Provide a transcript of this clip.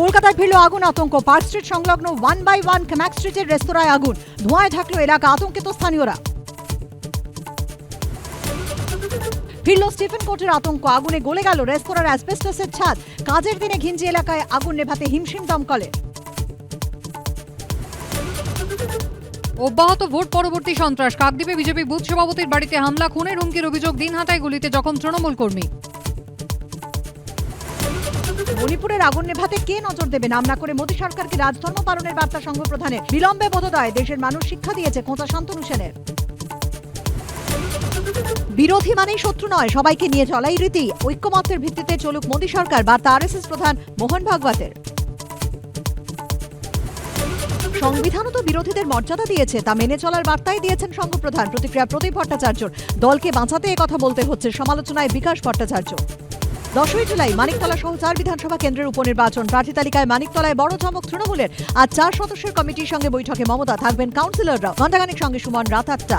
কলকাতায় ফিরল আগুন, আতঙ্ক। পার্ক স্ট্রিট সংলগ্ন ওয়ান বাই ওয়ান ক্যামাক স্ট্রিটের রেস্তোরাঁয় আগুন। ধোঁয়ায় ঢাকলো এলাকা আতঙ্কিত স্থানীয়রা। ফিরল স্টিফেন কোর্টের আতঙ্ক। আগুনে গলে গেল রেস্তোরাঁর অ্যাসবেস্টাসের ছাদ। কাজের দিনে ঘিঞ্জি এলাকায় আগুন নেভাতে হিমশিম দমকলে। অব্যাহত ভোট পরবর্তী সন্ত্রাস। কাকদ্বীপে বিজেপি বুথ সভাপতির বাড়িতে হামলা, খুনের হুমকির অভিযোগ দিনহাটায় গুলিতে জখম তৃণমূল কর্মী। মণিপুরের আগুন নেভাতে কে নজর দেবে নাম না করে মোদী সরকারকে রাজধর্ম পালনের বার্তা সংঘ প্রধানের বিলম্বে বোধোদয়, দেশের মানুষ শিক্ষা দিয়েছে কোঁচা শান্তনু সেনের। বিরোধী মানেই শত্রু নয়, সবাইকে নিয়ে চলাই রীতি। ঐক্যমত্যের ভিত্তিতে চলুক মোদী সরকার, বার্তা আরএসএস প্রধান মোহন ভাগবতের। সংবিধানও তো বিরোধীদের মর্যাদা দিয়েছে, তা মেনে চলার বার্তাই দিয়েছেন সংঘপ্রধান প্রতিক্রিয়া প্রদীপ ভট্টাচার্য দলকে বাঁচাতে কথা বলতে হচ্ছে সমালোচনায় বিকাশ ভট্টাচার্য। দশই জুলাই মানিকতলা সহ চার বিধানসভা কেন্দ্রের উপনির্বাচন। প্রার্থী তালিকায় মানিকতলায় বড় চমক তৃণমূলের আর চার সদস্যের কমিটির সঙ্গে বৈঠকে মমতা থাকবেন কাউন্সিলররা ঘণ্টাখানিক সঙ্গে সুমন রাত আটটা